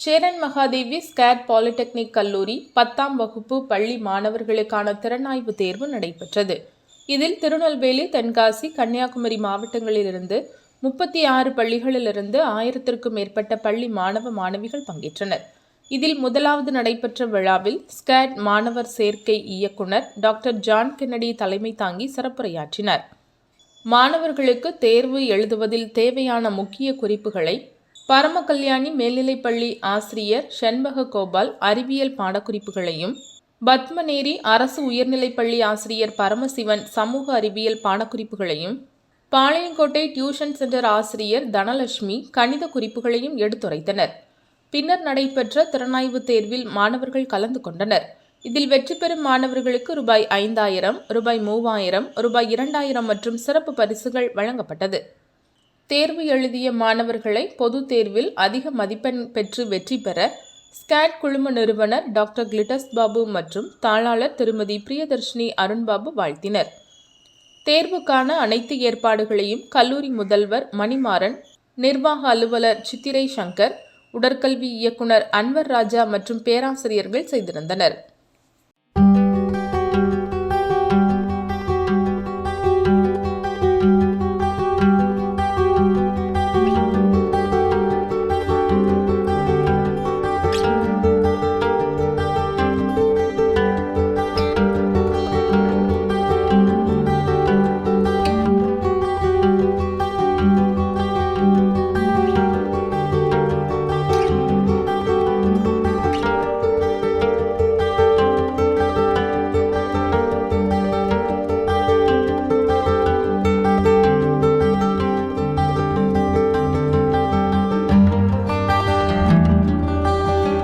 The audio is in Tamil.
சேரன் மகாதேவி ஸ்கேட் பாலிடெக்னிக் கல்லூரி பத்தாம் வகுப்பு பள்ளி மாணவர்களுக்கான திறனாய்வு தேர்வு நடைபெற்றது. இதில் திருநெல்வேலி தென்காசி கன்னியாகுமரி மாவட்டங்களிலிருந்து முப்பத்தி ஆறு பள்ளிகளிலிருந்து ஆயிரத்திற்கும் மேற்பட்ட பள்ளி மாணவ மாணவிகள் பங்கேற்றனர். இதில் முதலாவது நடைபெற்ற விழாவில் ஸ்கேட் மாணவர் சேர்க்கை இயக்குனர் டாக்டர் ஜான் கென்னடி தலைமை தாங்கி சிறப்புரையாற்றினார். மாணவர்களுக்கு தேர்வு எழுதுவதில் தேவையான முக்கிய குறிப்புகளை பரமகல்யாணி மேல்நிலைப்பள்ளி ஆசிரியர் செண்பக கோபால் அறிவியல் பாடக்குறிப்புகளையும் பத்மநேரி அரசு உயர்நிலைப்பள்ளி ஆசிரியர் பரமசிவன் சமூக அறிவியல் பாடக்குறிப்புகளையும் பாளையங்கோட்டை டியூஷன் சென்டர் ஆசிரியர் தனலட்சுமி கணித குறிப்புகளையும் எடுத்துரைத்தனர். பின்னர் நடைபெற்ற திறனாய்வு தேர்வில் மாணவர்கள் கலந்து கொண்டனர். இதில் வெற்றி பெறும் மாணவர்களுக்கு ரூபாய் ஐந்தாயிரம் ரூபாய் மூவாயிரம் ரூபாய் இரண்டாயிரம் மற்றும் சிறப்பு பரிசுகள் வழங்கப்பட்டது. தேர்வு எழுதிய மாணவர்களை பொதுத் தேர்வில் அதிக மதிப்பெண் பெற்று வெற்றி பெற ஸ்கேட் குழும நிறுவனர் டாக்டர் கிளிட்டஸ் பாபு மற்றும் தாளாளர் திருமதி பிரியதர்ஷினி அருண்பாபு வாழ்த்தினர். தேர்வுக்கான அனைத்து ஏற்பாடுகளையும் கல்லூரி முதல்வர் மணிமாறன் நிர்வாக அலுவலர் சித்திரை சங்கர் உடற்கல்வி இயக்குனர் அன்வர் ராஜா மற்றும் பேராசிரியர்கள் செய்திருந்தனர்.